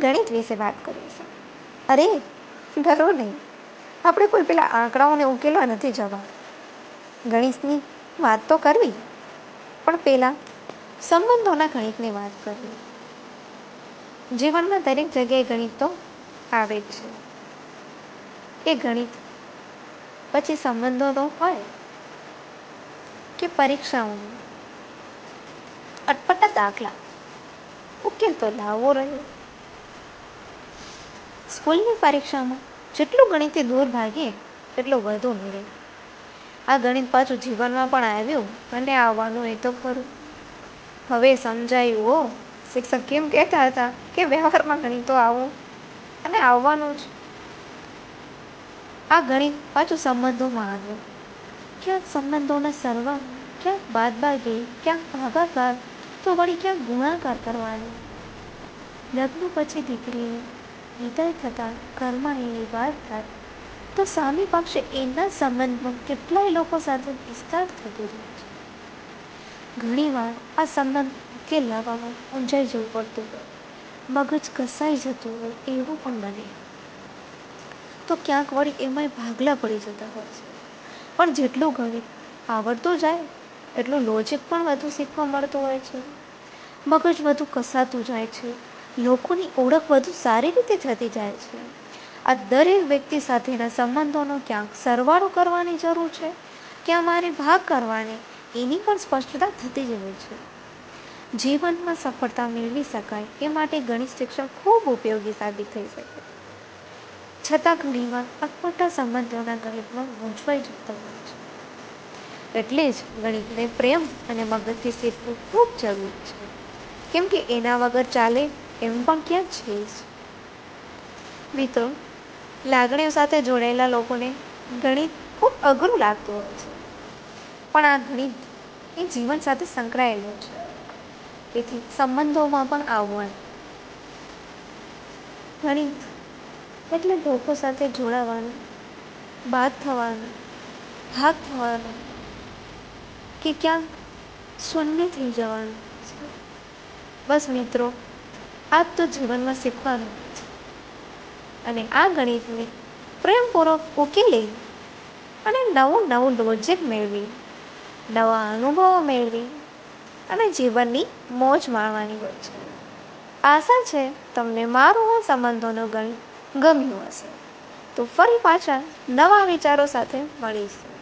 ગણિત વિશે વાત કરીશું અરે, ડરો નહીં. આપણે કોઈ પેલા આંકડાઓને ઉકેલવા નથી જવા. ગણિતની વાત તો કરવી. પણ પહેલાં સંબંધોના ગણિતની વાત કરવી. જીવનમાં દરેક જગ્યાએ ગણિત તો આવે જ છે. એ ગણિત પછી સંબંધો તો હોય કે પરીક્ષાઓનો અટપટા દાખલા. ઉકેલ તો લાવવો રહ્યો. સ્કૂલની પરીક્ષામાં જેટલું ગણિતથી દૂર ભાગીએ, એટલું વધુ મળે. આ ગણિત પાછું જીવનમાં પણ આવ્યું, અને આવવાનું એ તો ખરું. હવે સમજાયું હો શિક્ષક કેમ કહેતા હતા કે વ્યવહારમાં ગણિતો આવું? અને આવવાનું જ. આ ગણિત પાછું સંબંધોમાં આવ્યું. ક્યાંક સંબંધોના સર્વ, ક્યાંક બાદબાકી, ક્યાંક ભાગાકાર, તો વળી ક્યાંક ગુણાકાર કરવાનો. લગ્ન પછી દીકરીને વિદાય થતાં ઘરમાં એની વાત થાય. તો સામે પક્ષે એના સંબંધમાં કેટલાય લોકો સાથે વિસ્તાર થતો રહે છે. ઘણીવાર આ સંબંધ ઉકેલ લાવવામાં ઊંઝાઈ જવું પડતું હોય. મગજ ઘસાઈ જતું હોય એવું પણ બને. તો ક્યાંક વળી એમાંય ભાગલા પડી જતા હોય છે. પણ જેટલું ગણિત આવડતું જાય, એટલું લોજિક પણ વધુ શીખવા મળતું હોય છે. મગજ વધુ કસાતું જાય છે. લોકોની ઓળખ વધુ સારી રીતે થતી જાય છે. આ દરેક વ્યક્તિ સાથેના સંબંધોનો ક્યાંક સરવાળો કરવાની જરૂર છે, ક્યાં મારે ભાગ કરવાની, એની પણ સ્પષ્ટતા થતી જ છે. જીવનમાં સફળતા મેળવી શકાય એ માટે ગણિત શિક્ષણ ખૂબ ઉપયોગી સાબિત થઈ શકે છતાં ઘણીવાર અટપટા સંબંધોના ગણિતમાં ગૂંચવાઈ જતા હોય છે. એટલે જ ગણિતને પ્રેમ અને મગજથી શીખવું ખૂબ જરૂરી છે. કેમ કે એના વગર ચાલે એમ પણ ક્યાં છે મિત્રો લાગણીઓ સાથે જોડાયેલા લોકોને ગણિત ખૂબ અઘરું લાગતું હોય છે. પણ આ ગણિત એ જીવન સાથે સંકળાયેલું છે. તેથી સંબંધોમાં પણ આવવાનું ગણિત એટલે લોકો સાથે જોડાવાનું, બાદ થવાનું, ભાગ થવાનું, કે ક્યાંક શૂન્ય થઈ જવાનું બસ મિત્રો આ તો જીવનમાં શીખવાનું. અને આ ગણિતને પ્રેમપૂર્વક ઉકેલી અને નવું નવું લોજિક મેળવી, નવા અનુભવો મેળવી અને જીવનની મોજ માણવાની હોય છે. આશા છે તમને મારું સંબંધોનું ગણિત ગમ્યું હશે. તો ફરી પાછા નવા વિચારો સાથે મળીશું.